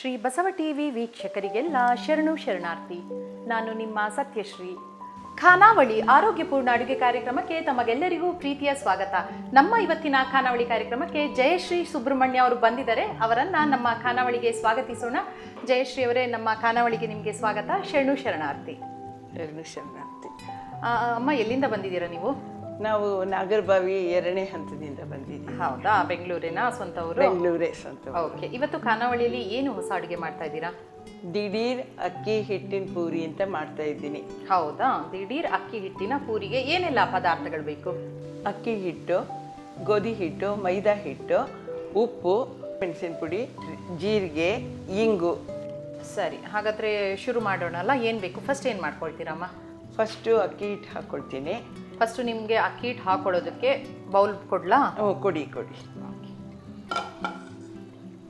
Shri Basava TV ವೀಕ್ಷಕರಿಗೆಲ್ಲ ಶರಣು ಶರಣಾರ್ಥಿ. ನಾನು ನಿಮ್ಮ ಸತ್ಯಶ್ರೀ. ಖಾನಾವಳಿ ಆರೋಗ್ಯಪೂರ್ಣ ಅಡುಗೆ ಕಾರ್ಯಕ್ರಮಕ್ಕೆ ತಮಗೆಲ್ಲರಿಗೂ ಪ್ರೀತಿಯ ಸ್ವಾಗತ. ನಮ್ಮ ಇವತ್ತಿನ ಖಾನಾವಳಿ ಕಾರ್ಯಕ್ರಮಕ್ಕೆ ಜಯಶ್ರೀ ಸುಬ್ರಹ್ಮಣ್ಯ ಅವರು ಬಂದಿದ್ದಾರೆ. ಅವರನ್ನ ನಮ್ಮ ಖಾನಾವಳಿಗೆ ಸ್ವಾಗತಿಸೋಣ. ಜಯಶ್ರೀ ಅವರೇ ನಮ್ಮ ಖಾನಾವಳಿಗೆ ನಿಮಗೆ ಸ್ವಾಗತ. ಶರಣು ಶರಣಾರ್ಥಿ. ಶರಣು ಶರಣಾರ್ಥಿ. ಅಮ್ಮ ಎಲ್ಲಿಂದ ಬಂದಿದ್ದೀರಾ ನೀವು? ನಾವು ನಾಗರಬಾವಿ ಎರಡನೇ ಹಂತದಿಂದ ಬಂದಿದ್ದೀವಿ. ಹೌದಾ? ಬೆಂಗಳೂರಿನ? ಸ್ವಂತ ಊರು ಬೆಂಗಳೂರೇ ಸ್ವಂತ ಓಕೆ. ಇವತ್ತು ಖಾನಾವಳಿಯಲ್ಲಿ ಏನು ಹೊಸ ಅಡುಗೆ ಮಾಡ್ತಾ ಇದ್ದೀರಾ? ದಿಢೀರ್ ಅಕ್ಕಿ ಹಿಟ್ಟಿನ ಪೂರಿ ಅಂತ ಮಾಡ್ತಾ ಇದ್ದೀನಿ. ಹೌದಾ? ದಿಢೀರ್ ಅಕ್ಕಿ ಹಿಟ್ಟಿನ ಪೂರಿಗೆ ಏನೆಲ್ಲ ಪದಾರ್ಥಗಳು ಬೇಕು? ಅಕ್ಕಿ ಹಿಟ್ಟು ಗೋಧಿ ಹಿಟ್ಟು ಮೈದಾ ಹಿಟ್ಟು ಉಪ್ಪು ಮೆಣಸಿನ ಪುಡಿ ಜೀರಿಗೆ ಇಂಗು. ಸರಿ. ಹಾಗಾದ್ರೆ ಶುರು ಮಾಡೋಣ ಅಲ್ಲ ಏನು ಬೇಕು? ಫಸ್ಟ್ ಏನು ಮಾಡ್ಕೊಳ್ತೀರಮ್ಮ? ಫಸ್ಟು ಅಕ್ಕಿ ಹಿಟ್ಟು ಹಾಕ್ಕೊಳ್ತೀನಿ ಫಸ್ಟ್ ನಿಮಗೆ ಅಕ್ಕಿ ಹಿಟ್ಟು ಹಾಕೊಳ್ಳೋದಕ್ಕೆ ಬೌಲ್ ಕೊಡ್ಲಾ? ಓ ಕೊಡಿ ಕೊಡಿ.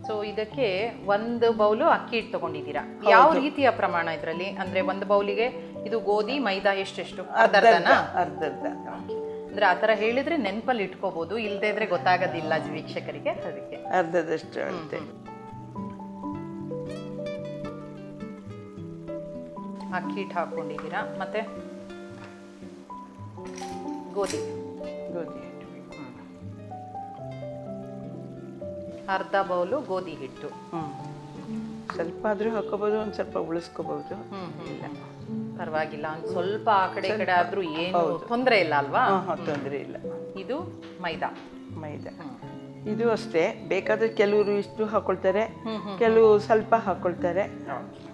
ಸೊ ಇದಕ್ಕೆ ಒಂದು ಬೌಲು ಅಕ್ಕಿ ಹಿಟ್ಟು ತಗೊಂಡಿದ್ದೀರಾ? ಯಾವ ರೀತಿಯ ಪ್ರಮಾಣ ಇದರಲ್ಲಿ? ಅಂದ್ರೆ ಒಂದು ಬೌಲಿಗೆ ಇದು ಗೋಧಿ ಮೈದಾ ಎಷ್ಟೆಷ್ಟು? ಅರ್ಧ ಅರ್ಧನಾ? ಅರ್ಧರ್ಧ ಅಂದ್ರೆ ಆ ಥರ ಹೇಳಿದ್ರೆ ನೆನಪಲ್ಲಿ ಇಟ್ಕೋಬಹುದು ಇಲ್ಲದೇ ಇದ್ರೆ ಗೊತ್ತಾಗೋದಿಲ್ಲ ವೀಕ್ಷಕರಿಗೆ. ಅದಕ್ಕೆ. ಅರ್ಧದಷ್ಟು ಅಳತೆ ಅಕ್ಕಿ ಹಿಟ್ಟು ಹಾಕೊಂಡಿದ್ದೀರಾ? ಮತ್ತೆ? ಗೋಧಿ. ಗೋಧಿ ಹಿಟ್ಟು. ಅರ್ಧ ಬೌಲು ಗೋಧಿ ಹಿಟ್ಟು. ಹ್ಞೂ ಸ್ವಲ್ಪ ಆದರೂ ಹಾಕೋಬೋದು ಒಂದು ಸ್ವಲ್ಪ ಉಳಿಸ್ಕೋಬಹುದು. ಇಲ್ಲ ಪರವಾಗಿಲ್ಲ ಒಂದು ಸ್ವಲ್ಪ ಆ ಕಡೆ ಈ ಕಡೆ ಆದರೂ ಏನು ತೊಂದರೆ ಇಲ್ಲ ಅಲ್ವಾ? ತೊಂದರೆ ಇಲ್ಲ. ಇದು ಮೈದಾ. ಮೈದಾ. ಇದು ಅಷ್ಟೇ. ಬೇಕಾದ್ರೆ ಕೆಲವರು ಇಷ್ಟು ಹಾಕೊಳ್ತಾರೆ ಕೆಲವು ಸ್ವಲ್ಪ ಹಾಕೊಳ್ತಾರೆ.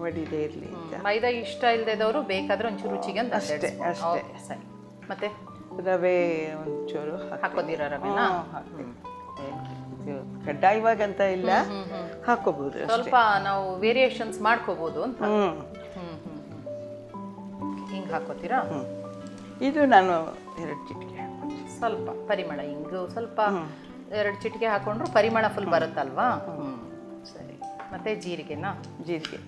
ಒಡಿದೇ ಇರಲಿ ಮೈದಾ ಇಷ್ಟ ಇಲ್ಲದವರು ಬೇಕಾದ್ರೆ ಒಂಚೂರು ರುಚಿಗೆ ಅಂತ ಅಷ್ಟೇ, ಅಷ್ಟೇ. ಸರಿ. ಮತ್ತೆ? ರವೆ ಒಂಚೂರು ಹಾಕ್- ಹಾಕೋದಿರ ರವೆನಾ? ಕಡ್ಡಾಯವಾಗಂತ ಇಲ್ಲ. ಹಾಕೋಬಹುದು ಸ್ವಲ್ಪ ನಾವು ವೇರಿಯೇಷನ್ಸ್ ಮಾಡ್ಕೋಬಹುದು ಅಂತ. ಹಿಂಗ್ ಹಾಕೋತೀರಾ? ಇದು ನಾನು ಎರಡು ಚಿಟಿಕೆ. ಸ್ವಲ್ಪ ಪರಿಮಳ ಹಿಂಗು ಸ್ವಲ್ಪ ಎರಡು ಚಿಟಿಕೆ ಹಾಕೊಂಡ್ರು ಪರಿಮಳ ಫುಲ್ ಬರುತ್ತಲ್ವಾ? ಸರಿ. ಮತ್ತೆ ಜೀರಿಗೆನಾ? ಜೀರಿಗೆ.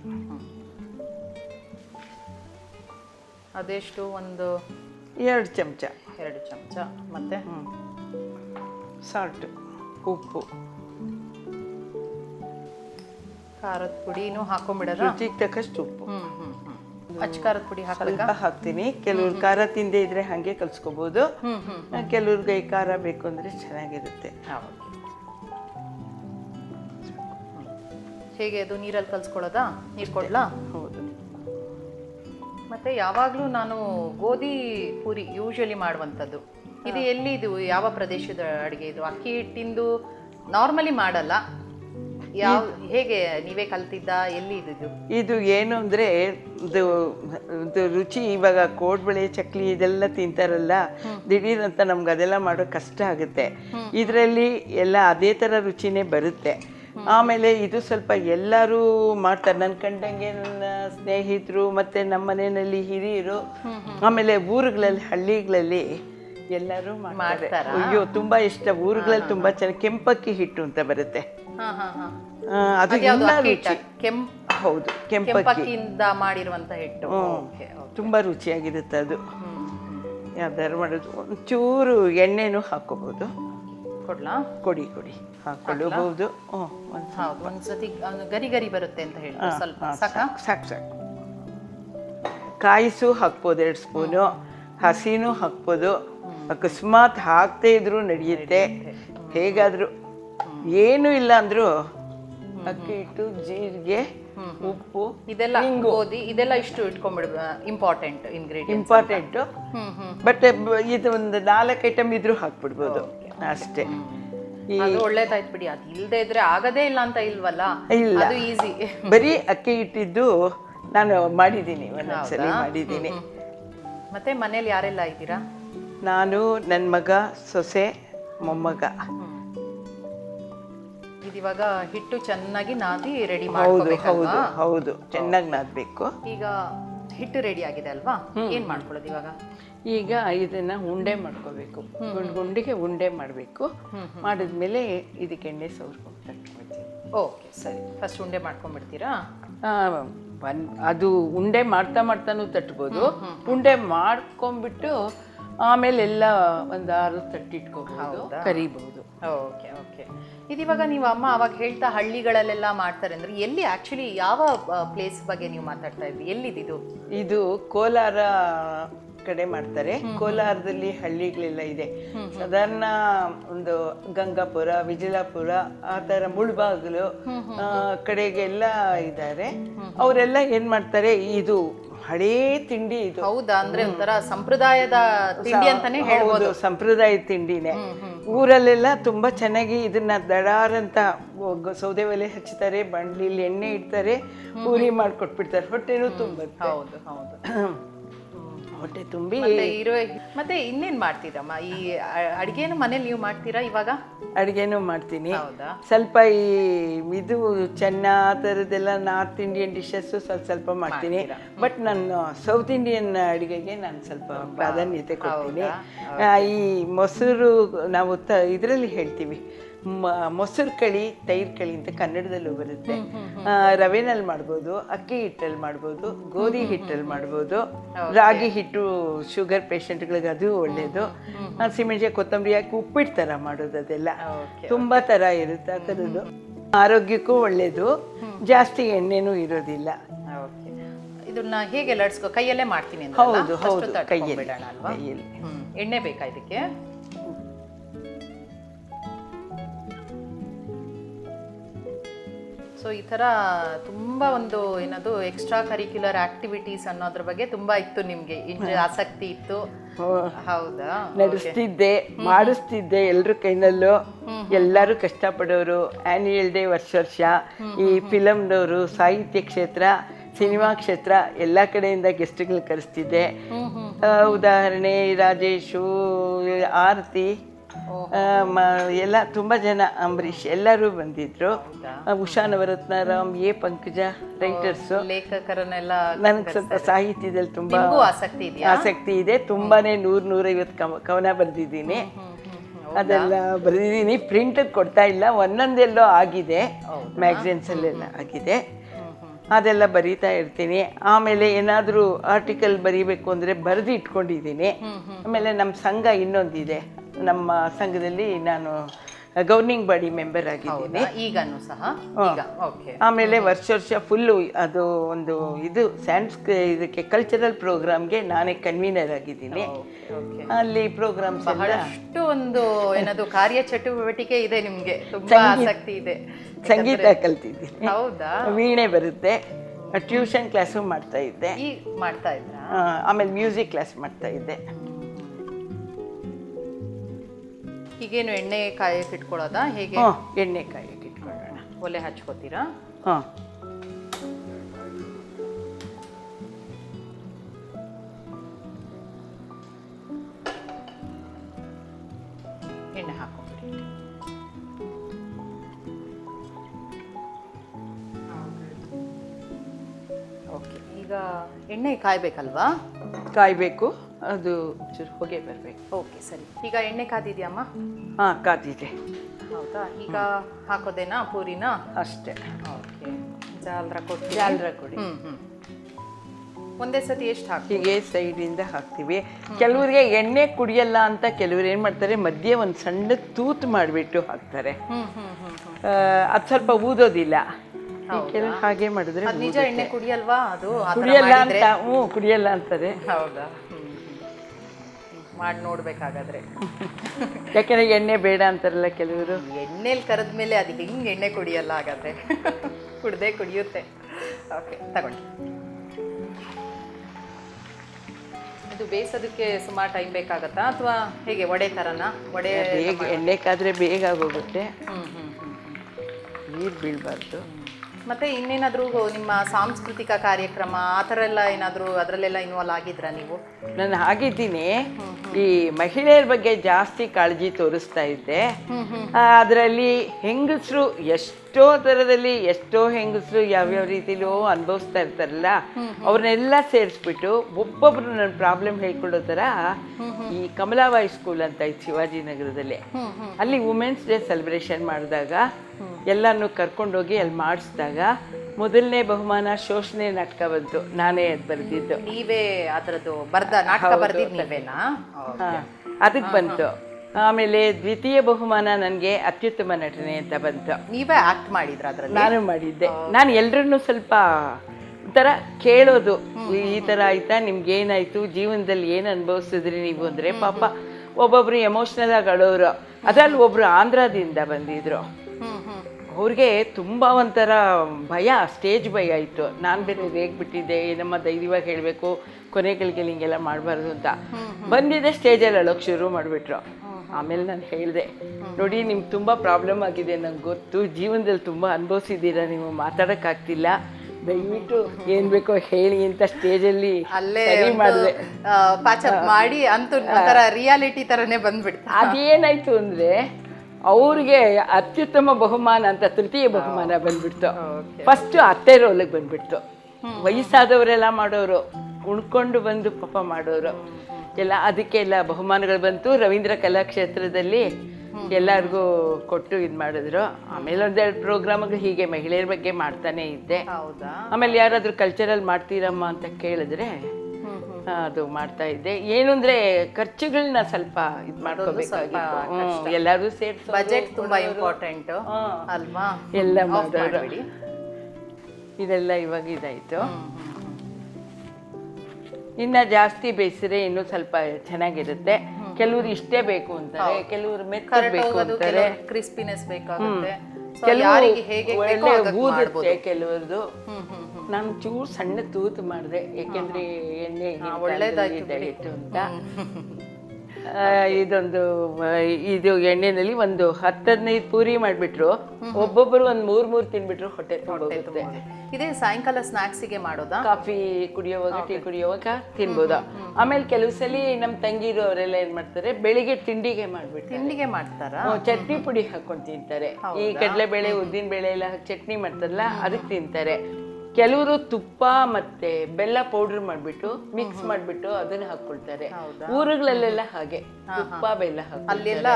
ಅದೆಷ್ಟು? ಒಂದು ಎರಡು ಚಮಚ. ಎರಡು ಚಮಚ ಮತ್ತೆ? ಸಾಲ್ಟ್ ಉಪ್ಪು. ಖಾರದ ಪುಡಿನೂ ಹಾಕೊಂಡ್ಬಿಡೋದು? ರುಚಿಗೆ ತಕ್ಕಷ್ಟು ಉಪ್ಪು. ಹ್ಮ್ ಹ್ಮ್ ಅಚ್ಚ ಖಾರದ ಪುಡಿ ಹಾಕಲ್ಲ ಹಾಕ್ತೀನಿ. ಕೆಲವ್ರು ಖಾರ ತಿಂದೇ ಇದ್ರೆ ಹಾಗೆ ಹ್ಮ್ ಕೆಲವ್ರಿಗೆ ಈ ಖಾರ ಬೇಕು ಅಂದರೆ ಚೆನ್ನಾಗಿರುತ್ತೆ. ಹೇಗೆ ಅದು ನೀರಲ್ಲಿ ಕಲ್ಸ್ಕೊಳ್ಳೋದಾ? ನೀರು ಕೊಡ್ಲಾ? ಹೌದು. ಮತ್ತೆ ಯಾವಾಗಲೂ ನಾನು ಗೋಧಿ ಪೂರಿ ಯೂಶಲಿ ಮಾಡುವಂಥದ್ದು. ಇದು ಎಲ್ಲಿ ಇದು ಯಾವ ಪ್ರದೇಶದ ಅಡುಗೆ ಇದು? ಅಕ್ಕಿ ಹಿಟ್ಟಿಂದು ನಾರ್ಮಲಿ ಮಾಡಲ್ಲ. ಯಾವ ಹೇಗೆ ನೀವೇ ಕಲ್ತಿದ್ದ ಎಲ್ಲಿ ಇದು ಇದು? ಏನು ಅಂದರೆ ಇದು ಇದು ರುಚಿ ಇವಾಗ ಕೋಡ್ಬಳೆ ಚಕ್ಲಿ ಇದೆಲ್ಲ ತಿಂತಾರಲ್ಲ ದಿಢೀರಂತ ಅಂತ ನಮ್ಗೆ ಅದೆಲ್ಲ ಮಾಡೋ ಕಷ್ಟ ಆಗುತ್ತೆ. ಇದರಲ್ಲಿ ಎಲ್ಲ ಅದೇ ಥರ ರುಚಿನೇ ಬರುತ್ತೆ. ಆಮೇಲೆ ಇದು ಸ್ವಲ್ಪ ಎಲ್ಲರೂ ಮಾಡ್ತಾರೆ. ನನ್ನ ಕಂಡಂಗೆ ನನ್ನ ಸ್ನೇಹಿತರು ಮತ್ತೆ ನಮ್ಮ ಮನೆಯಲ್ಲಿ ಹಿರಿಯರು ಆಮೇಲೆ ಊರುಗಳಲ್ಲಿ ಹಳ್ಳಿಗಳಲ್ಲಿ ಎಲ್ಲರೂ ಮಾಡ್ತಾರೆ. ಅಯ್ಯೋ ತುಂಬಾ ಇಷ್ಟ. ಊರುಗಳಲ್ಲಿ ತುಂಬಾ ಚೆನ್ನಾಗಿ ಕೆಂಪಕ್ಕಿ ಹಿಟ್ಟು ಅಂತ ಬರುತ್ತೆ. ಅದು ಎಲ್ಲ ರುಚಿ. ಕೆಂಪ್ ಹೌದು ಕೆಂಪಕ್ಕಿ. ಕೆಂಪಕ್ಕಿಯಿಂದ ಮಾಡಿರುವಂತ ಹಿಟ್ಟು. ತುಂಬ ರುಚಿಯಾಗಿರುತ್ತೆ ಅದು. ಯಾವ್ದಾದ್ರು ಮಾಡೋದು. ಒಂಚೂರು ಎಣ್ಣೆನೂ ಹಾಕೋಬಹುದು ಕೊಡ್ಲಾ? ಕೊಡಿ ಕೊಡಿ. ಹಾಕೊಳ್ಳಬಹುದು. ಹೌದು ಒಂದ್ಸತಿ ಗರಿ ಗರಿ ಬರುತ್ತೆ ಅಂತ ಹೇಳಿ ಸ್ವಲ್ಪ. ಸಾಕ? ಸಾಕು ಸಾಕು ಕಾಯಿಸು ಹಾಕ್ಬೋದು ಎರಡು ಸ್ಪೂನು. ಹಸಿನೂ ಹಾಕ್ಬೋದು. ಅಕಸ್ಮಾತ್ ಹಾಕ್ದೇ ಇದ್ರೂ ನಡೆಯುತ್ತೆ. ಹೇಗಾದರೂ? ಏನೂ ಇಲ್ಲ ಅಂದರೂ ಅಕ್ಕಿ ಹಿಟ್ಟು ಜೀರಿಗೆ ಉಪ್ಪು ಇದೆಲ್ಲ ಗೋಧಿ ಇದೆಲ್ಲ ಇಷ್ಟು ಇಟ್ಕೊಂಡ್ಬಿಡ್ಬ ಇಂಪಾರ್ಟೆಂಟ್ ಇಂಗ್ರೀಡಿಯಂಟ್ ಇಂಪಾರ್ಟೆಂಟು ಬಟ್ ಇದು ಒಂದು ನಾಲ್ಕು ಐಟಮ್ ಇದ್ರೂ ಹಾಕ್ಬಿಡ್ಬೋದು. ಅಷ್ಟೇ. ಅದು ಒಳ್ಳೇದಾಯ್ತು ಬಿಡಿ. ಅದು ಇಲ್ಲದೆ ಇದ್ರೆ ಆಗದೇ ಇಲ್ಲ ಅಂತ ಇಲ್ವಲ್ಲ? ಇಲ್ಲ. ಅದು ಈಸಿ. ಬರೀ ಅಕ್ಕಿ ಇಟ್ಟಿದ್ದು ನಾನು ಮಾಡಿದ್ದೀನಿ ಒಂದೊಂದ್ಸಲಿ ಮಾಡಿದ್ದೀನಿ. ಮತ್ತೆ ಮನೇಲಿ ಯಾರೆಲ್ಲ ಇದ್ದೀರಾ? ನಾನು ನನ್ನ ಮಗ ಸೊಸೆ ಮೊಮ್ಮಗ. ಇದಿವಾಗ ಹಿಟ್ಟು ಚೆನ್ನಾಗಿ ನಾದಿ ರೆಡಿ ಹೌದು ಹೌದು ಹೌದು. ಚೆನ್ನಾಗಿ ನಾದಬೇಕು. ಈಗ ಹಿಟ್ಟು ರೆಡಿ ಆಗಿದೆ ಅಲ್ವಾ? ಏನ್ ಮಾಡ್ಕೊಳ್ಳೋದು ಇವಾಗ? ಈಗ ಇದನ್ನ ಉಂಡೆ ಮಾಡ್ಕೋಬೇಕು. ಗುಂಡು ಗುಂಡಿಗೆ ಉಂಡೆ ಮಾಡಬೇಕು. ಮಾಡಿದ್ಮೇಲೆ ಇದಕ್ಕೆ ಎಣ್ಣೆ ಸವರ್ಕೊಂಡು ಓಕೆ ಸರಿ. ಫಸ್ಟ್ ಉಂಡೆ ಮಾಡ್ಕೊಂಡ್ಬಿಡ್ತೀರಾ? ಒಂದ್ ಅದು ಉಂಡೆ ಮಾಡ್ತಾ ಮಾಡ್ತಾನೂ ತಟ್ಬೋದು. ಉಂಡೆ ಮಾಡ್ಕೊಂಡ್ಬಿಟ್ಟು ಆಮೇಲೆ ಎಲ್ಲ ಒಂದು ಆರು ತಟ್ಟಿಟ್ಕೋಬಹುದು ಕರಿಬಹುದು ಓಕೆ ಓಕೆ. ಇದಿವಾಗ ನೀವು ಅಮ್ಮ ಅವಾಗ ಹೇಳ್ತಾ ಹಳ್ಳಿಗಳಲ್ಲೆಲ್ಲ ಮಾಡ್ತಾರೆ ಅಂದ್ರೆ ಎಲ್ಲಿ ಆಕ್ಚುಲಿ ಯಾವ ಪ್ಲೇಸ್ ಬಗ್ಗೆ ನೀವು ಮಾತಾಡ್ತಾ ಇದ್ವಿ ಎಲ್ಲಿದಿದು? ಇದು ಕೋಲಾರ ಕಡೆ ಮಾಡ್ತಾರೆ. ಕೋಲಾರದಲ್ಲಿ ಹಳ್ಳಿಗಳೆಲ್ಲ ಇದೆ. ಸಾಧಾರಣ ಒಂದು ಗಂಗಾಪುರ ವಿಜಯಪುರ ಆ ತರ ಮುಳ್ಬಾಗಿಲು ಆ, ಕಡೆಗೆಲ್ಲ ಇದ್ದಾರೆ. ಅವರೆಲ್ಲ ಏನ್ ಮಾಡ್ತಾರೆ ಇದು ಹಳೇ ತಿಂಡಿ ಇದು. ಹೌದಾ? ಅಂದ್ರೆ ಒಂಥರ ಸಂಪ್ರದಾಯದ ತಿಂಡಿ ಅಂತಾನೆ ಹೇಳ್ಬೋದು. ಸಂಪ್ರದಾಯದ ಸಂಪ್ರದಾಯ ತಿಂಡಿನೇ ಊರಲ್ಲೆಲ್ಲ ತುಂಬಾ ಚೆನ್ನಾಗಿ ಇದನ್ನ ದಡಾರ್ ಅಂತ ಸೌದೆ ಒಲೆ ಹಚ್ಚುತ್ತಾರೆ ಬಂಡ್ಲಿಲಿ ಎಣ್ಣೆ ಇಡ್ತಾರೆ ಪೂರಿ ಮಾಡ್ಕೊಟ್ಬಿಡ್ತಾರೆ. ಹೊಟ್ಟೆನೂ ತುಂಬ ಹೌದು ಹೌದು. ಹೊಟ್ಟೆ ತುಂಬಿ. ಮತ್ತೆ ಇರುವೆ ಮತ್ತೆ ಇನ್ನೇನ್ ಮಾಡ್ತೀರಮ್ಮ ಈ ಅಡಿಗೆನು ಮನೇಲಿ ನೀವು ಮಾಡ್ತೀರಾ ಇವಾಗ? ಅಡುಗೆನೂ ಮಾಡ್ತೀನಿ. ಹೌದಾ? ಸ್ವಲ್ಪ ಈ ಇದು ಚೆನ್ನ ಆ ಥರದ್ದೆಲ್ಲ ನಾರ್ತ್ ಇಂಡಿಯನ್ ಡಿಶಸ್ಸು ಸ್ವಲ್ಪ ಸ್ವಲ್ಪ ಮಾಡ್ತೀನಿ. ಬಟ್ ನಾನು ಸೌತ್ ಇಂಡಿಯನ್ ಅಡುಗೆಗೆ ನಾನು ಸ್ವಲ್ಪ ಪ್ರಾಧಾನ್ಯತೆ ಕೊಡ್ತೀನಿ. ಈ ಮೊಸರು ನಾವು ತ ಇದರಲ್ಲಿ ಹೇಳ್ತೀವಿ. ಮೊಸರು ಕಳಿ ತೈರ್ ಕಳಿ ಅಂತ ಕನ್ನಡದಲ್ಲೂ ಬರುತ್ತೆ. ರವೆನಲ್ಲಿ ಮಾಡ್ಬೋದು ಅಕ್ಕಿ ಹಿಟ್ಟಲ್ಲಿ ಮಾಡ್ಬೋದು ಗೋಧಿ ಹಿಟ್ಟಲ್ಲಿ ಮಾಡ್ಬೋದು. ರಾಗಿ ಹಿಟ್ಟು ಶುಗರ್ ಪೇಷಂಟ್ಗಳಿಗೆ ಅದು ಒಳ್ಳೇದು. ಸಿಮೆಂಜೆ ಕೊತ್ತಂಬರಿ ಹಾಕಿ ಉಪ್ಪಿಟ್ಟು ಥರ ಮಾಡೋದು ಅದೆಲ್ಲ. ತುಂಬ ತರ ಇರುತ್ತೆ ಆ ಥರದ್ದು ಆರೋಗ್ಯಕ್ಕೂ ಒಳ್ಳೇದು. ಜಾಸ್ತಿ ಎಣ್ಣೆನೂ ಇರೋದಿಲ್ಲ. ಇದನ್ನ ಹೇಗೆ ಲಡ್ಸ್ಕೊ ಕೈಯಲ್ಲೇ ಮಾಡ್ತೀನಿ ಹೌದು ಹೌದು ಕೈಯಲ್ಲಿ ಎಣ್ಣೆ ಬೇಕಾ ಇದಕ್ಕೆ? ಸೊ ಈ ಥರ ತುಂಬ ಒಂದು ಏನದು ಎಕ್ಸ್ಟ್ರಾ ಕರಿಕ್ಯುಲರ್ ಆಕ್ಟಿವಿಟೀಸ್ ಅನ್ನೋದ್ರ ಬಗ್ಗೆ ತುಂಬ ಇತ್ತು ನಿಮಗೆ. ಆಸಕ್ತಿ ಇತ್ತು. ಹೌದಾ? ನಡೆಸ್ತಿದ್ದೆ ಮಾಡಿಸ್ತಿದ್ದೆ ಎಲ್ಲರ ಕೈನಲ್ಲೂ. ಎಲ್ಲರೂ ಕಷ್ಟಪಡೋರು ಆನ್ಯುಯಲ್ ಡೇ ವರ್ಷ ವರ್ಷ. ಈ ಫಿಲಮ್ನವರು ಸಾಹಿತ್ಯ ಕ್ಷೇತ್ರ ಸಿನಿಮಾ ಕ್ಷೇತ್ರ ಎಲ್ಲ ಕಡೆಯಿಂದ ಗೆಸ್ಟ್ಗಳು ಕರೆಸ್ತಿದ್ದೆ. ಉದಾಹರಣೆ ರಾಜೇಶು ಆರತಿ. ಮ- ಎಲ್ಲ ತುಂಬ ಜನ ಅಂಬರೀಷ್ ಎಲ್ಲರೂ ಬಂದಿದ್ರು. Usha Navaratna Ram A Pankaja writers. ಲೇಖಕರನ್ನೆಲ್ಲ ನನಗೆ ಸ್ವಲ್ಪ ಸಾಹಿತ್ಯದಲ್ಲಿ ತುಂಬ ಆಸಕ್ತಿ ಇದೆ ಆಸಕ್ತಿ ಇದೆ. ತುಂಬಾನೇ ನೂರ್ ನೂರೈವತ್ತು ಕವ ಕವನ ಬರೆದಿದ್ದೀನಿ. ಅದೆಲ್ಲ ಬರೆದಿದ್ದೀನಿ. ಪ್ರಿಂಟ್ ಕೊಡ್ತಾ ಇಲ್ಲ. ಒಂದೊಂದೆಲ್ಲೋ ಆಗಿದೆ. ಮ್ಯಾಗ್ಝಿನ್ಸ್ ಅಲ್ಲೆಲ್ಲ ಆಗಿದೆ. ಅದೆಲ್ಲ ಬರೀತಾ ಇರ್ತೀನಿ. ಆಮೇಲೆ ಏನಾದರೂ ಆರ್ಟಿಕಲ್ ಬರೀಬೇಕು ಅಂದರೆ ಬರೆದು ಇಟ್ಕೊಂಡಿದ್ದೀನಿ. ಆಮೇಲೆ ನಮ್ಮ ಸಂಘ ಇನ್ನೊಂದಿದೆ. ನಮ್ಮ ಸಂಘದಲ್ಲಿ ನಾನು ಗವರ್ನಿಂಗ್ ಬಾಡಿ ಮೆಂಬರ್ ಆಗಿದ್ದೀನಿ. ಈಗ ಈಗನೂ ಸಹ? ಈಗ ಓಕೆ ಆಮೇಲೆ ವರ್ಷ ವರ್ಷ ಫುಲ್ಲು ಅದು ಒಂದು ಇದು ಸ್ಯಾಂಡ್ಸ್ ಇದಕ್ಕೆ ಕಲ್ಚರಲ್ ಪ್ರೋಗ್ರಾಮ್ಗೆ ನಾನೇ ಕನ್ವೀನರ್ ಆಗಿದ್ದೀನಿ. ಓಕೆ ಅಲ್ಲಿ ಪ್ರೋಗ್ರಾಮ್ಸ್ ಎಲ್ಲ ಬಹಳಷ್ಟು ಒಂದು ಏನದು ಕಾರ್ಯ ಚಟುವಟಿಕೆ ಇದೆ ನಿಮಗೆ. ತುಂಬಾ ಆಸಕ್ತಿ ಇದೆ. ಸಂಗೀತ ಕಲ್ತಿದ್ದೀನಿ. ಹೌದಾ? ವೀಣೆ ಬರುತ್ತೆ. ಟ್ಯೂಷನ್ ಕ್ಲಾಸು ಮಾಡ್ತಾ ಇದ್ದೆ. ಮಾಡ್ತಾ ಇದ್ದೆ ಆಮೇಲೆ ಮ್ಯೂಸಿಕ್ ಕ್ಲಾಸ್ ಮಾಡ್ತಾ ಇದ್ದೆ. ಈಗೇನು ಎಣ್ಣೆ ಕಾಯಕ್ಕೆ ಇಟ್ಕೊಳ್ಳೋದಾ? ಹೇಗೆ? ಎಣ್ಣೆ ಕಾಯಕ್ಕೆ ಇಟ್ಕೊಳ್ಳೋಣ. ಒಲೆ ಹಚ್ಕೋತೀರಾ? ಹಾಂ. ಎಣ್ಣೆ ಹಾಕೊಂಬಿಡಿ ಓಕೆ. ಈಗ ಎಣ್ಣೆ ಕಾಯ್ಬೇಕಲ್ವಾ? ಕಾಯಬೇಕು. ಅದು ಚೂರು ಹೊಗೆ ಬರಬೇಕು. ಓಕೆ ಸರಿ. ಈಗ ಎಣ್ಣೆ ಕಾದಿದ್ಯಮ್ಮ? ಹಾಂ ಕಾದಿದೆ. ಹೌದಾ? ಈಗ ಹಾಕೋದೇನಾ ಪೂರಿನ? ಅಷ್ಟೇ. ಓಕೆ ಜಾಲ್ರ ಕೊಟ್ಟು ಜಾಲ್ರ ಕೊಡಿ. ಹ್ಞೂ ಹ್ಞೂ ಒಂದೇ ಸತಿ ಎಷ್ಟು ಹಾಕಿ ಹೀಗೆ ಸೈಡಿಂದ ಹಾಕ್ತೀವಿ. ಕೆಲವರಿಗೆ ಎಣ್ಣೆ ಕುಡಿಯಲ್ಲ ಅಂತ ಕೆಲವ್ರು ಏನು ಮಾಡ್ತಾರೆ ಮಧ್ಯೆ ಒಂದು ಸಣ್ಣ ತೂತು ಮಾಡಿಬಿಟ್ಟು ಹಾಕ್ತಾರೆ. ಅದು ಸ್ವಲ್ಪ ಊದೋದಿಲ್ಲ. ಕೆಲವು ಹಾಗೆ ಮಾಡಿದ್ರೆ ನಿಜ ಎಣ್ಣೆ ಕುಡಿಯಲ್ವಾ ಅದು? ಕುಡಿಯಲ್ಲ ಅಂತ ಹ್ಞೂ ಕುಡಿಯಲ್ಲ ಅಂತಾರೆ. ಹೌದಾ? ಮಾಡಿ ನೋಡ್ಬೇಕಾಗಾದ್ರೆ. ಯಾಕೆಂದ್ರೆ ಎಣ್ಣೆ ಬೇಡ ಅಂತಾರಲ್ಲ ಕೆಲವರು. ಎಣ್ಣೆಲಿ ಕರೆದ್ಮೇಲೆ ಅದು ಹಿಂಗೆ ಎಣ್ಣೆ ಕುಡಿಯಲ್ಲ ಹಾಗಾದ್ರೆ. ಕುಡ್ದೇ ಕುಡಿಯುತ್ತೆ. ಓಕೆ ತಗೊಳ್ಳಿ. ಇದು ಬೇಯಿಸೋದಕ್ಕೆ ಸುಮಾರು ಟೈಮ್ ಬೇಕಾಗತ್ತಾ? ಅಥವಾ ಹೇಗೆ ವಡೆ ಥರನಾ ವಡೆ ಬೇಗ ಎಣ್ಣೆಕ್ಕಾದರೆ ಬೇಗ ಆಗೋಗುತ್ತೆ. ನೀರು ಬೀಳಬಾರ್ದು. ಮತ್ತೆ ಇನ್ನೇನಾದ್ರೂ ನಿಮ್ಮ ಸಾಂಸ್ಕೃತಿಕ ಕಾರ್ಯಕ್ರಮ ಆ ಥರ ಎಲ್ಲ ಏನಾದರೂ ಅದರಲ್ಲೆಲ್ಲ ಇನ್ವಾಲ್ವ್ ಆಗಿದ್ರಾ ನೀವು? ನಾನು ಆಗಿದ್ದೀನಿ ಈ ಮಹಿಳೆಯರ ಬಗ್ಗೆ ಜಾಸ್ತಿ ಕಾಳಜಿ ತೋರಿಸ್ತಾ ಇದ್ದೆ. ಅದರಲ್ಲಿ ಹೆಂಗಸರು ಎಷ್ಟೋ ಥರದಲ್ಲಿ ಎಷ್ಟೋ ಹೆಂಗಸರು ಯಾವ್ಯಾವ ರೀತಿಲೂ ಅನುಭವಿಸ್ತಾ ಇರ್ತಾರಲ್ಲ ಅವ್ರನ್ನೆಲ್ಲ ಸೇರಿಸ್ಬಿಟ್ಟು ಒಬ್ಬೊಬ್ರು ನನ್ನ ಪ್ರಾಬ್ಲಮ್ ಹೇಳ್ಕೊಳ್ಳೋ ಥರ ಈ ಕಮಲಾಬಾಯಿ ಸ್ಕೂಲ್ ಅಂತ ಇತ್ತು ಶಿವಾಜಿನಗರದಲ್ಲಿ ಅಲ್ಲಿ ವುಮೆನ್ಸ್ ಡೇ ಸೆಲೆಬ್ರೇಷನ್ ಮಾಡಿದಾಗ ಎಲ್ಲಾನು ಕರ್ಕೊಂಡೋಗಿ ಅಲ್ಲಿ ಮಾಡಿಸಿದಾಗ ಮೊದಲನೇ ಬಹುಮಾನ ಶೋಷಣೆ ನಾಟಕ ಬಂತು. ನಾನೇ ಅದು ಬರೆದಿದ್ದು. ನೀವೇ ಅದರದ್ದು ಬರ್ದ ನಾಟಕ ಬರ್ದಿದ್ದು ನೀವೇನಾ? ಹಾ ಅದಕ್ಕೆ ಬಂತು. ಆಮೇಲೆ ದ್ವಿತೀಯ ಬಹುಮಾನ ನನಗೆ ಅತ್ಯುತ್ತಮ ನಟನೆ ಅಂತ ಬಂತು. ನೀವೇ ಆಕ್ಟ್ ಮಾಡಿದ್ರ ಅದ್ರಲ್ಲಿ? ನಾನು ಮಾಡಿದ್ದೆ. ನಾನು ಎಲ್ರನ್ನೂ ಸ್ವಲ್ಪ ಒಂಥರ ಕೇಳೋದು. ಈ ಥರ ಆಯ್ತಾ? ನಿಮ್ಗೆ ಏನಾಯ್ತು? ಜೀವನದಲ್ಲಿ ಏನು ಅನುಭವಿಸಿದ್ರಿ ನೀವು ಅಂದರೆ ಪಾಪ ಒಬ್ಬೊಬ್ರು ಎಮೋಷ್ನಲ್ ಆಗಿ ಅಳೋರು. ಅದ್ರಲ್ಲಿ ಒಬ್ರು ಆಂಧ್ರದಿಂದ ಬಂದಿದ್ರು. ಅವ್ರಿಗೆ ತುಂಬ ಒಂಥರ ಭಯ ಸ್ಟೇಜ್ ಭಯ ಇತ್ತು. ನಾನು ಬೇರೆ ರೇಗ್ಬಿಟ್ಟಿದ್ದೆ ಏನಮ್ಮ ಧೈರ್ಯವಾಗಿ ಹೇಳಬೇಕು ಕೊನೆಗಳಿಗೆ ಹಿಂಗೆಲ್ಲ ಮಾಡಬಾರ್ದು ಅಂತ. ಬಂದಿದ್ದೆ ಸ್ಟೇಜಲ್ಲಿ ಅಳೋಕೆ ಶುರು ಮಾಡಿಬಿಟ್ರು. ಆಮೇಲೆ ನಾನು ಹೇಳಿದೆ ನೋಡಿ ನಿಮ್ಗೆ ತುಂಬ ಪ್ರಾಬ್ಲಮ್ ಆಗಿದೆ ನಂಗೆ ಗೊತ್ತು. ಜೀವನದಲ್ಲಿ ತುಂಬ ಅನುಭವಿಸಿದ್ದೀರಾ ನೀವು ಮಾತಾಡೋಕ್ಕಾಗ್ತಿಲ್ಲ ದಯವಿಟ್ಟು ಏನ್ ಬೇಕೋ ಹೇಳಿ ಅಂತ ಸ್ಟೇಜಲ್ಲಿ ಅಲ್ಲೇ ಮಾಡಿದೆ. ಪಾಚಪ್ ಮಾಡಿ ಅಂತೂ ಒಂಥರ ರಿಯಾಲಿಟಿ ತರನೇ ಬಂದ್ಬಿಡ್ತು. ಅದೇನಾಯ್ತು ಅಂದರೆ ಅವ್ರಿಗೆ ಅತ್ಯುತ್ತಮ ಬಹುಮಾನ ಅಂತ ತೃತೀಯ ಬಹುಮಾನ ಬಂದ್ಬಿಡ್ತು. ಫಸ್ಟ್ ಅತ್ತೆ ರೋಲಿಗೆ ಬಂದ್ಬಿಡ್ತು. ವಯಸ್ಸಾದವರೆಲ್ಲ ಮಾಡೋರು ಉಣ್ಕೊಂಡು ಬಂದು ಪಾಪ ಮಾಡೋರು. ಎಲ್ಲ ಅದಕ್ಕೆಲ್ಲ ಬಹುಮಾನಗಳು ಬಂತು. ರವೀಂದ್ರ ಕಲಾಕ್ಷೇತ್ರದಲ್ಲಿ ಎಲ್ಲರಿಗೂ ಕೊಟ್ಟು ಇದು ಮಾಡಿದ್ರು. ಆಮೇಲೆ ಒಂದೆರಡು ಪ್ರೋಗ್ರಾಮ್ಗಳು ಹೀಗೆ ಮಹಿಳೆಯರ ಬಗ್ಗೆ ಮಾಡ್ತಾನೆ ಇದ್ದೆ. ಹೌದಾ? ಆಮೇಲೆ ಯಾರಾದರೂ ಕಲ್ಚರಲ್ ಮಾಡ್ತೀರಮ್ಮ ಅಂತ ಕೇಳಿದ್ರೆ ಅದು ಮಾಡ್ತಾ ಇದ್ದೆ. ಏನು ಅಂದ್ರೆ ಖರ್ಚುಗಳನ್ನ ಸ್ವಲ್ಪ ಇದು ಮಾಡ್ಕೋಬೇಕಾಗಿತ್ತು. ಹ್ಮ್, ಎಲ್ಲರೂ ಸೇರ್ಸೋ ಬಜೆಟ್ ತುಂಬಾ ಇಂಪಾರ್ಟೆಂಟ್ ಅಲ್ವಾ? ಎಲ್ಲ Off ಇದೆಲ್ಲ ಇವಾಗ ಇದಾಯ್ತು. ಇನ್ನ ಜಾಸ್ತಿ ಬೇಯಿಸಿದ್ರೆ ಇನ್ನೂ ಸ್ವಲ್ಪ ಚೆನ್ನಾಗಿರುತ್ತೆ. ಕೆಲವ್ರು ಇಷ್ಟೇ ಬೇಕು ಅಂತಾರೆ ಕೆಲವ್ರು ಮೆತ್ತಬೇಕು ಬೇಕು ಅಂತಾರೆ. ಕ್ರಿಸ್ಪಿನೆಸ್ ಬೇಕಾಗುತ್ತೆ. ಕೆಲವರಿಗೆ ಹೇಗೆ ಬೇಕೋ ಒಳ್ಳೆ ಊದುತ್ತೆ ಕೆಲವ್ರದ್ದು. ನಾನು ಚೂರು ಸಣ್ಣ ತೂತ್ ಮಾಡಿದೆ ಯಾಕೆಂದ್ರೆ ಎಣ್ಣೆ ಒಳ್ಳೇದಾಗಿದೆ. ಇಟ್ಟು ಅಂತ. ಇದೊಂದು ಇದು ಎಣ್ಣೆನಲ್ಲಿ ಒಂದು ಹತ್ತು ಹದಿನೈದು ಪೂರಿ ಮಾಡಿಬಿಟ್ರು. ಒಬ್ಬೊಬ್ಬರು ಒಂದು ಮೂರ್ ಮೂರ್ ತಿನ್ಬಿಟ್ರು ಹೊಟ್ಟೆ ತುಂಬೋಗುತ್ತೆ. ಇದೇ ಸಾಯಂಕಾಲ ಸ್ನಾಕ್ಸಿಗೆ ಮಾಡೋದಾ? ಕಾಫಿ ಕುಡಿಯೋವಾಗ ಟೀ ಕುಡಿಯೋವಾಗ ತಿನ್ಬೋದ? ಆಮೇಲೆ ಕೆಲವು ಸಲ ನಮ್ಮ ತಂಗಿರೋರೆಲ್ಲ ಅವರೆಲ್ಲ ಏನ್ ಮಾಡ್ತಾರೆ ಬೆಳಿಗ್ಗೆ ತಿಂಡಿಗೆ ಮಾಡ್ಬಿಟ್ಟು ತಿಂಡಿಗೆ ಮಾಡ್ತಾರಾ? ಚಟ್ನಿ ಪುಡಿ ಹಾಕೊಂಡು ತಿಂತಾರೆ. ಈ ಕಡಲೆಬೇಳೆ ಉದ್ದಿನ ಬೇಳೆ ಎಲ್ಲ ಚಟ್ನಿ ಮಾಡ್ತಾರಲ್ಲ ಅದಕ್ಕೆ ತಿಂತಾರೆ. ಕೆಲವರು ತುಪ್ಪ ಮತ್ತೆ ಬೆಲ್ಲ ಪೌಡರ್ ಮಾಡ್ಬಿಟ್ಟು ಮಿಕ್ಸ್ ಮಾಡ್ಬಿಟ್ಟು ಅದನ್ನ ಹಾಕೊಳ್ತಾರೆ ಊರುಗಳಲ್ಲೆಲ್ಲ ಹಾಗೆ. ತುಪ್ಪ ಬೆಲ್ಲ ಅಲ್ಲೆಲ್ಲ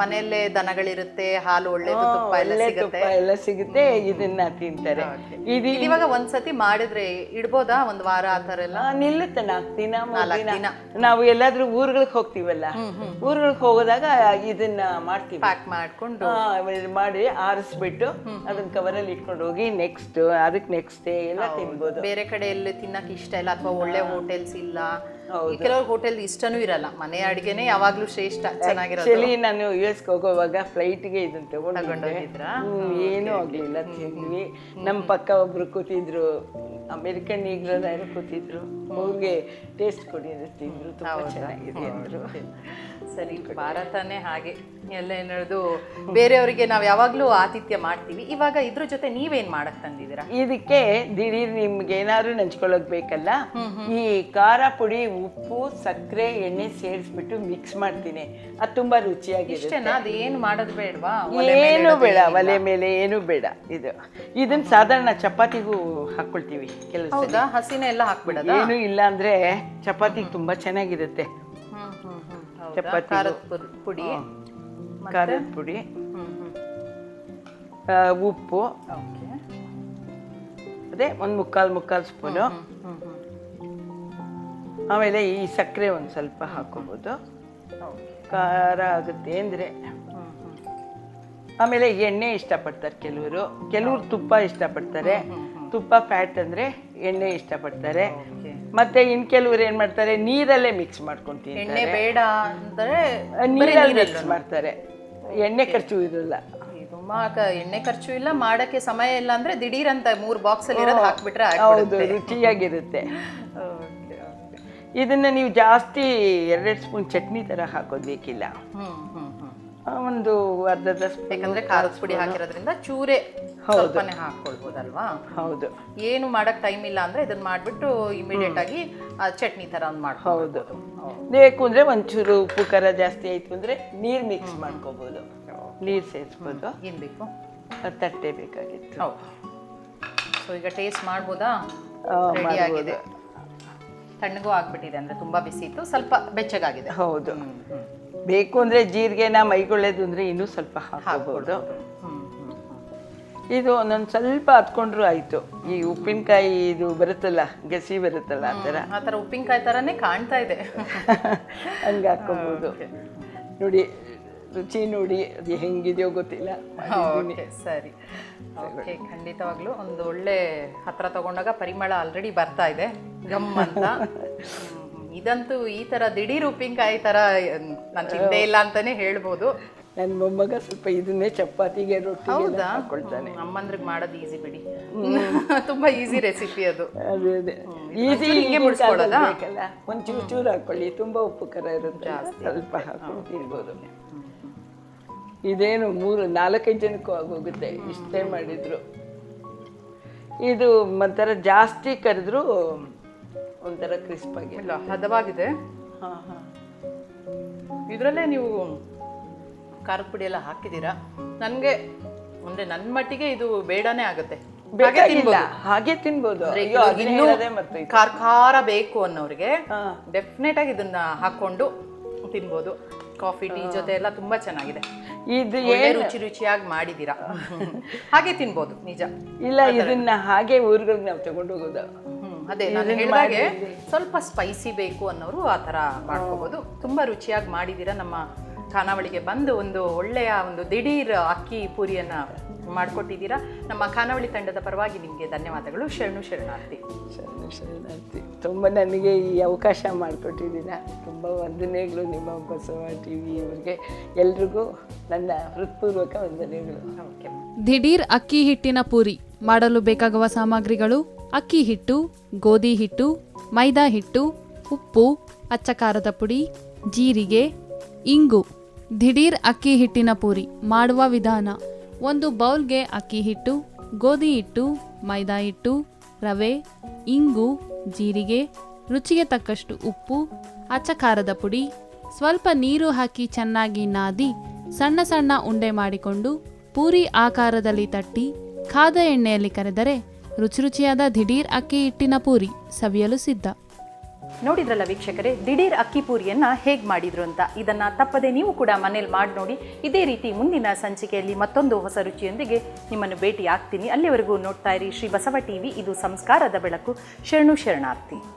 ಮನೆಯಲ್ಲೇ ದನಗಳಿರುತ್ತೆ ಹಾಲು ಒಳ್ಳೇದು ತುಪ್ಪ ಎಲ್ಲ ಒಳ್ಳೆ ಸಿಗುತ್ತೆ. ತುಪ್ಪ ಎಲ್ಲ ಸಿಗುತ್ತೆ ಇದನ್ನ ತಿಂತಾರೆ. ಇದು ಇವಾಗ ಒಂದ್ಸತಿ ಮಾಡಿದ್ರೆ ಇಡ್ಬೋದಾ? ಒಂದ್ ವಾರ ಆತರ ಎಲ್ಲ? ನಿಲ್ಲುತ್ತೆ ನಾಲ್ಕು ದಿನ. ನಾವು ಎಲ್ಲಾದ್ರೂ ಊರುಗಳಿಗೆ ಹೋಗ್ತೀವಲ್ಲ? ಊರುಗಳಿಗೆ ಹೋಗೋದಾಗ ಇದನ್ನ ಮಾಡ್ತೀವಿ. ಪ್ಯಾಕ್ ಮಾಡ್ಕೊಂಡು. ಮಾಡಿ ಆರಿಸ್ಬಿಟ್ಟು ಅದನ್ನ ಕವರಲ್ಲಿ ಇಟ್ಕೊಂಡು ಹೋಗಿ ನೆಕ್ಸ್ಟ್ ಅದಕ್ಕೆ ನೆಕ್ಸ್ಟ್ ಡೇ ಎಲ್ಲ ತಿನ್ಬೋದು. ಬೇರೆ ಕಡೆ ಎಲ್ಲಿ ತಿನ್ನಕ್ ಇಷ್ಟ ಇಲ್ಲ ಅಥವಾ ಒಳ್ಳೆ ಹೋಟೆಲ್ಸ್ ಇಲ್ಲ. ಕೆಲವ್ರು ಹೋಟೆಲ್ ಇಷ್ಟನೂ ಇರಲ್ಲ. ಮನೆ ಅಡಿಗೆನೆ ಯಾವಾಗ್ಲೂ ಶ್ರೇಷ್ಠ ಚೆನ್ನಾಗಿರೋದು. ಆಕ್ಚುಲಿ ನಾನು ಯು ಎಸ್ ಹೋಗೋವಾಗ ಫ್ಲೈಟ್ಗೆ ಇದನ್ನ ತಗೊಂಡು ತಗೊಂಡೋಗಿದ್ರಾ? ಏನೂ ಆಗ್ಲಿಲ್ಲ ತಿಂದ್ವಿ. ನಮ್ಮ ಪಕ್ಕ ಒಬ್ರು ಕೂತಿದ್ರು ಅಮೆರಿಕನ್ ಈಗ್ಲೂ ಯಾರು ಕೂತಿದ್ರು. ಅವ್ರಿಗೆ ಟೇಸ್ಟ್ ಕೊಡಿ ಅಂತ ತಿಂದ್ರು. ತುಂಬಾ ಚೆನ್ನಾಗಿದೆ ಅಂದ್ರು. ಸರಿ ಭಾರತನೇ ಹಾಗೆ. ಎಲ್ಲ ಏನದು ಬೇರೆಯವರಿಗೆ ನಾವು ಯಾವಾಗ್ಲೂ ಆತಿಥ್ಯ ಮಾಡ್ತೀವಿ. ಇವಾಗ ಇದ್ರ ಜೊತೆ ನೀವೇನ್ ಮಾಡಕ್ ತಂದಿದ್ದೀರಾ? ಇದಕ್ಕೆ ದಿಢೀರ್ ನಿಮ್ಗೆ ಏನಾದ್ರು ನಂಚ್ಕೊಳಕ್ ಬೇಕಲ್ಲ ಈ ಖಾರ ಪುಡಿ ಉಪ್ಪು ಸಕ್ಕರೆ ಎಣ್ಣೆ ಸೇರಿಸ್ಬಿಟ್ಟು ಮಿಕ್ಸ್ ಮಾಡ್ತೀನಿ. ಅದು ತುಂಬಾ ರುಚಿಯಾಗಿ ಇಷ್ಟೇನಾ ಅದೇನು ಮಾಡೋದು ಬೇಡವಾ? ಏನು ಬೇಡ ಒಲೆ ಮೇಲೆ ಏನು ಬೇಡ ಇದು. ಇದನ್ನ ಸಾಧಾರಣ ಚಪಾತಿಗೂ ಹಾಕೊಳ್ತೀವಿ ಕೆಲಸ ಹಸಿನ ಎಲ್ಲ ಹಾಕ್ಬಿಡೋದು? ಏನು ಇಲ್ಲ ಅಂದ್ರೆ ಚಪಾತಿ ತುಂಬಾ ಚೆನ್ನಾಗಿರುತ್ತೆ. ಖಾರದ ಪುಡಿ. ಖಾರದ ಪುಡಿ. ಉಪ್ಪು. ಅದೇ ಒಂದು ಮುಕ್ಕಾಲು ಮುಕ್ಕಾಲು ಸ್ಪೂನು. ಆಮೇಲೆ ಈ ಸಕ್ಕರೆ ಒಂದು ಸ್ವಲ್ಪ ಹಾಕೋಬಹುದು ಖಾರ ಆಗುತ್ತೆ ಅಂದರೆ. ಆಮೇಲೆ ಎಣ್ಣೆ ಇಷ್ಟಪಡ್ತಾರೆ ಕೆಲವರು. ಕೆಲವರು ತುಪ್ಪ ಇಷ್ಟಪಡ್ತಾರೆ. ತುಪ್ಪ ಫ್ಯಾಟ್ ಅಂದರೆ ಎಣ್ಣೆ ಇಷ್ಟಪಡ್ತಾರೆ. ಮತ್ತೆ ಇನ್ ಕೆಲವ್ರು ಏನ್ ಮಾಡ್ತಾರೆ? ನೀರಲ್ಲೇ ಮಿಕ್ಸ್ ಮಾಡ್ಕೊಂಡು ಎಣ್ಣೆ ಬೇಡ ಅಂತಾರೆ ನೀರಲ್ಲಿ ಮಿಕ್ಸ್ ಮಾಡ್ತಾರೆ. ಎಣ್ಣೆ ಖರ್ಚು ಇರಲ್ಲ. ತುಂಬಾ ಕ- ಎಣ್ಣೆ ಖರ್ಚು ಇಲ್ಲ ಮಾಡಕ್ಕೆ ಸಮಯ ಇಲ್ಲ ಅಂದ್ರೆ ದಿಢೀರ್ ಅಂತ ಮೂರ್ ಬಾಕ್ಸ್ ಅಲ್ಲಿ ಇರೋದು ಹಾಕ್ಬಿಟ್ರೆ ಹೌದು ರುಚಿಯಾಗಿರುತ್ತೆ. ಇದನ್ನ ನೀವು ಜಾಸ್ತಿ ಎರಡೆರಡು ಸ್ಪೂನ್ ಚಟ್ನಿ ತರ ಹಾಕೋದ್ಬೇಕಿಲ್ಲ. ಹ್ಮ್ ಹ್ಮ್ ಹ್ಮ್. ಆ, ಒಂದು ಅರ್ಧದ ಸ್ಪೂನ್ ಯಾಕಂದ್ರೆ ಖಾರದ ಪುಡಿ ಹಾಕಿರೋದ್ರಿಂದ ಚೂರೆ ಸ್ವಲ್ಪನೇ ಹಾಕೊಳ್ಬೋದಲ್ವಾ? ಹೌದು. ಏನು ಮಾಡಕ್ ಟೈಮ್ ಇಲ್ಲ ಅಂದ್ರೆ ಇದನ್ನ ಮಾಡ್ಬಿಟ್ಟು ಇಮಿಡಿಯೇಟ್ ಆಗಿ ಚಟ್ನಿ ತರ ಒಂದ್ ಹೌದು. ಬೇಕು ಅಂದ್ರೆ ಒಂಚೂರು ಉಪ್ಪು ಖಾರ ಜಾಸ್ತಿ ಆಯ್ತು ಅಂದ್ರೆ ನೀರ್ ಮಿಕ್ಸ್ ಮಾಡ್ಕೋಬಹುದು ನೀರ್ ಸೇರಿಸ್ಬೋದು. ಏನ್ ಬೇಕು? ತಟ್ಟೆ ಬೇಕಾಗಿತ್ತು. ಹೌದು. ಸೊ ಈಗ ಟೇಸ್ಟ್ ಮಾಡ್ಬೋದಾ? ರೆಡಿ ಆಗಿದೆ. ತಣ್ಣಗೂ ಆಗ್ಬಿಟ್ಟಿದೆ ಅಂದ್ರೆ ತುಂಬಾ ಬಿಸಿ ಇತ್ತು ಸ್ವಲ್ಪ ಬೆಚ್ಚಗಾಗಿದೆ. ಹೌದು. ಬೇಕು ಅಂದ್ರೆ ಜೀರಿಗೆನ ಮೈಗೊಳ್ಳೇದು ಅಂದ್ರೆ ಇನ್ನೂ ಸ್ವಲ್ಪ ಹಾಕೋಬಹುದು ಇದು ಒಂದೊಂದು ಸ್ವಲ್ಪ ಹತ್ಕೊಂಡ್ರು ಆಯ್ತು. ಈ ಉಪ್ಪಿನಕಾಯಿ ಇದು ಬರುತ್ತಲ್ಲ ಗಸಿ ಬರುತ್ತಲ್ಲ ಆ ಥರ. ಆ ಥರ ಉಪ್ಪಿನಕಾಯಿ ಥರನೇ ಕಾಣ್ತಾ ಇದೆ. ಹಂಗೆ ಹಾಕೋಬಹುದು ನೋಡಿ ರುಚಿ ನೋಡಿ ಅದು ಹೆಂಗಿದೆಯೋ ಗೊತ್ತಿಲ್ಲ. ಓಕೆ ಸರಿ. ಓಕೆ ಖಂಡಿತವಾಗ್ಲೂ ಒಂದು ಒಳ್ಳೆ ಹತ್ರ ತಗೊಂಡಾಗ ಪರಿಮಳ ಆಲ್ರೆಡಿ ಬರ್ತಾ ಇದೆ. ಗಮ್ ಅಂತ. ಇದಂತೂ ಈ ತರ ದಿಢೀರ್ ಉಪ್ಪಿನಕಾಯಿ ತರ ನಾನು ಚಿಂತೆ ಇಲ್ಲ ಅಂತಾನೆ ಹೇಳ್ಬೋದು. ನನ್ನ ಮೊಮ್ಮಗ ಸ್ವಲ್ಪ ಇದನ್ನೇ ಚಪಾತಿಗೆ ರೊಟ್ಟಿಗೆ ಹೌದಾ? ಹಾಕೊಳ್ತಾನೆ. ಅಮ್ಮಂದ್ರಿಗೆ ಮಾಡೋದು ಈಸಿ ಬಿಡಿ. ತುಂಬಾ ಈಸಿ ರೆಸಿಪಿ ಅದು. ಅದೇ ಅದೇ. ಈಸಿ ಹಿಂಗೆ ಒಂಚೂರು ಬೇಕಲ್ಲ ಒಂದು ಚೂರು ಚೂರು ಹಾಕೊಳ್ಳಿ ತುಂಬಾ ಉಪ್ಪು ಖರ ಇರುತ್ತೆ ಸ್ವಲ್ಪ ಹಾಕೊಂಡು ತಿನ್ಬೋದು ಇದೇನು ಮೂರು ನಾಲ್ಕೈದು ಜನಕ್ಕೂ ಆಗೋಗುತ್ತೆ ಇಷ್ಟೇ ಮಾಡಿದ್ರು. ಇದು ಒಂಥರ ಜಾಸ್ತಿ ಕರೆದ್ರು ಒಂಥರ ಕ್ರಿಸ್ಪಾಗಿ ಇಲ್ಲ ಹದವಾಗಿದೆ. ಹಾಂ ಹಾಂ. ಇದರಲ್ಲೇ ನೀವು ಖಾರದ ಪುಡಿ ಎಲ್ಲ ಹಾಕಿದ್ದೀರಾ? ನನಗೆ ಅಂದ್ರೆ ನನ್ನ ಮಟ್ಟಿಗೆ ಇದು ಬೇಡನೇ ಆಗುತ್ತೆ. ಹಾಗೆ ಬೇಕಾಗಿಲ್ಲ. ತಿನ್ಬೋದು. ಹಾಗೆ ತಿನ್ಬೋದು. ಅಯ್ಯೋ ಅದನ್ನ ಹೇಳೋದೇ ಮತ್ತೆ ಖಾರ ಖಾರ ಬೇಕು ಅನ್ನೋರಿಗೆ ಡೆಫಿನೆಟ್ ಆಗಿ ಇದನ್ನ ಹಾಕೊಂಡು ತಿನ್ಬೋದು. ಕಾಫಿ ಟೀ ಜೊತೆ ಎಲ್ಲ ತುಂಬಾ ಚೆನ್ನಾಗಿದೆ. ಇದು ಒಳ್ಳೆ ರುಚಿ ರುಚಿಯಾಗಿ ಮಾಡಿದೀರಾ ಹಾಗೆ ತಿನ್ಬೋದು ನಿಜ. ಇಲ್ಲ ಇದನ್ನ ಹಾಗೆ ಊರ್ಗಳಿಗೆ ನಾವು ತಗೊಂಡು ಹೋಗೋದು. ಹ್ಮ್, ಅದೇ ನಾನು ಹೇಳಿದಾಗೆ ಸ್ವಲ್ಪ ಸ್ಪೈಸಿ ಬೇಕು ಅನ್ನೋರು ಆ ತರ ಮಾಡ್ಕೋಬಹುದು ತುಂಬಾ ರುಚಿಯಾಗಿ ಮಾಡಿದೀರಾ ನಮ್ಮ ಖಾನಾವಳಿಗೆ ಬಂದು ಒಂದು ಒಳ್ಳೆಯ ಒಂದು ದಿಢೀರ್ ಅಕ್ಕಿ ಪೂರಿಯನ್ನ ಮಾಡಿಕೊಟ್ಟಿದ್ದೀರಾ? ನಮ್ಮ ಖಾನಾವಳಿ ತಂಡದ ಪರವಾಗಿ ನಿಮಗೆ ಧನ್ಯವಾದಗಳು. ಶರಣು ಶರಣಾರ್ಥಿ. ಶರಣು ಶರಣಾರ್ಥಿ. ತುಂಬ ನನಗೆ ಈ ಅವಕಾಶ ಮಾಡಿಕೊಟ್ಟಿದ್ದೀರಾ ತುಂಬ ವಂದನೆಗಳು ನಿಮ್ಮ ಬಸವ ಟಿ ವಿ ಅವರಿಗೆ ಎಲ್ರಿಗೂ ನನ್ನ ಹೃತ್ಪೂರ್ವಕ ವಂದನೆಗಳು. ದಿಢೀರ್ ಅಕ್ಕಿ ಹಿಟ್ಟಿನ ಪೂರಿ ಮಾಡಲು ಬೇಕಾಗುವ ಸಾಮಗ್ರಿಗಳು ಅಕ್ಕಿ ಹಿಟ್ಟು ಗೋಧಿ ಹಿಟ್ಟು ಮೈದಾ ಹಿಟ್ಟು ಉಪ್ಪು ಅಚ್ಚಕಾರದ ಪುಡಿ ಜೀರಿಗೆ ಇಂಗು, ದಿಢೀರ್ ಅಕ್ಕಿ ಹಿಟ್ಟಿನ ಪೂರಿ ಮಾಡುವ ವಿಧಾನ. ಒಂದು ಬೌಲ್ಗೆ ಅಕ್ಕಿ ಹಿಟ್ಟು, ಗೋಧಿ ಹಿಟ್ಟು, ಮೈದಾ ಹಿಟ್ಟು, ರವೆ, ಇಂಗು, ಜೀರಿಗೆ, ರುಚಿಗೆ ತಕ್ಕಷ್ಟು ಉಪ್ಪು, ಅಚ್ಚ ಖಾರದ ಪುಡಿ, ಸ್ವಲ್ಪ ನೀರು ಹಾಕಿ ಚೆನ್ನಾಗಿ ನಾದಿ, ಸಣ್ಣ ಸಣ್ಣ ಉಂಡೆ ಮಾಡಿಕೊಂಡು ಪೂರಿ ಆಕಾರದಲ್ಲಿ ತಟ್ಟಿ, ಖಾದ ಎಣ್ಣೆಯಲ್ಲಿ ಕರೆದರೆ ರುಚಿ ರುಚಿಯಾದ ದಿಢೀರ್ ಅಕ್ಕಿ ಹಿಟ್ಟಿನ ಪೂರಿ ಸವಿಯಲು ಸಿದ್ಧ. ನೋಡಿದ್ರಲ್ಲ ವೀಕ್ಷಕರೇ, ದಿಢೀರ್ ಅಕ್ಕಿ ಪೂರಿಯನ್ನ ಹೇಗೆ ಮಾಡಿದ್ರು ಅಂತ. ಇದನ್ನ ತಪ್ಪದೆ ನೀವು ಕೂಡ ಮನೇಲಿ ಮಾಡಿ ನೋಡಿ. ಇದೇ ರೀತಿ ಮುಂದಿನ ಸಂಚಿಕೆಯಲ್ಲಿ ಮತ್ತೊಂದು ಹೊಸ ರುಚಿಯೊಂದಿಗೆ ನಿಮ್ಮನ್ನು ಭೇಟಿ ಆಗ್ತೀನಿ ಅಲ್ಲಿವರೆಗೂ ನೋಡ್ತಾ ಇರಿ ಶ್ರೀ ಬಸವ ಟಿವಿ. ಇದು ಸಂಸ್ಕಾರದ ಬೆಳಕು. ಶರಣು ಶರಣಾರ್ಥಿ.